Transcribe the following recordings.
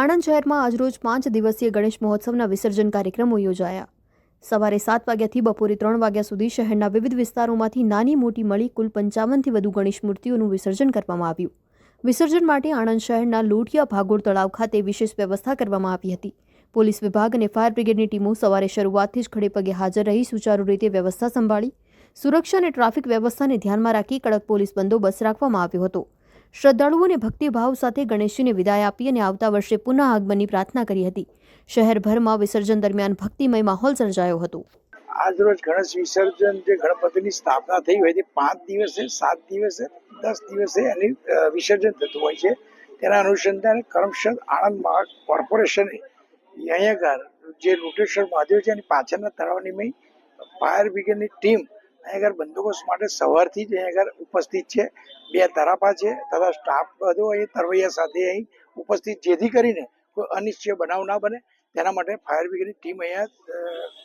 આણંદ શહેરમાં આજરોજ પાંચ દિવસીય ગણેશ મહોત્સવના વિસર્જન કાર્યક્રમો યોજાયા. સવારે સાત વાગ્યાથી બપોરે ત્રણ વાગ્યા સુધી શહેરના વિવિધ વિસ્તારોમાંથી નાની મોટી મળી કુલ પંચાવનથી વધુ ગણેશ મૂર્તિઓનું વિસર્જન કરવામાં આવ્યું. વિસર્જન માટે આણંદ શહેરના લોઢિયા ભાગોળ તળાવ ખાતે વિશેષ વ્યવસ્થા કરવામાં આવી હતી. પોલીસ વિભાગ અને ફાયર બ્રિગેડની ટીમો સવારે શરૂઆતથી જ ખડેપગે હાજર રહી સુચારુ રીતે વ્યવસ્થા સંભાળી, સુરક્ષા અને ટ્રાફિક વ્યવસ્થાને ધ્યાનમાં રાખી કડક પોલીસ બંદોબસ્ત રાખવામાં આવ્યો હતો. શ્રદ્ધાળુઓને ભક્તિભાવ સાથે ગણેશજીને વિદાય આપી અને આવતા વર્ષે પુનઃ આગમનની પ્રાર્થના કરી હતી. શહેરભરમાં વિસર્જન દરમિયાન ભક્તિમય માહોલ સર્જાયો હતો. આજરોજ ગણેશ વિસર્જન જે ગણપતિની સ્થાપના થઈ હોય તે પાંચ દિવસે, સાત દિવસે, દસ દિવસે એની વિસર્જન થતું હોય છે. તેના અનુસંધાને કરમશદ આણંદ મહા કોર્પોરેશને અહીંયા જે લોટેશ્વર મહાદેવ છે, એની પાછળના તળાવની મેં ફાયર બ્રિગેડની ટીમ અહીંયા બંદોબસ્ત માટે સવારથી જ અહીંયા ઉપસ્થિત છે. બે તરાપા છે, તથા સ્ટાફ બધો અહીં તરવૈયા સાથે અહીં ઉપસ્થિત, જેથી કરીને કોઈ અનિશ્ચય બનાવ ના બને. તેના માટે ફાયર બ્રિગેડની ટીમ અહીંયા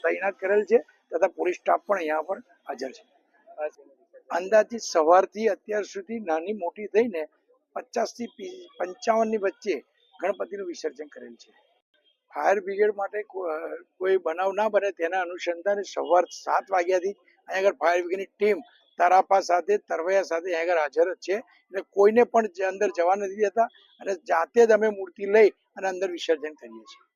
તૈનાત કરેલ છે, તથા પોલીસ સ્ટાફ પણ અહીંયા પર હાજર છે. અંદાજિત સવારથી અત્યાર સુધી નાની મોટી થઈને પચાસથી પંચાવનની પંચાવન વચ્ચે ગણપતિનું વિસર્જન કરેલ છે. ફાયર બ્રિગેડ માટે કોઈ બનાવ ના બને તેના અનુસંધાને સવાર સાત વાગ્યાથી અહીંયા આગળ ફાયર બ્રિગેડની ટીમ તરાપા સાથે, તરવૈયા સાથે આગળ હાજર જ છે એટલે કોઈને પણ અંદર જવા નથી દેતા. અને જાતે જ અમે મૂર્તિ લઈ અને અંદર વિસર્જન કરીએ છીએ.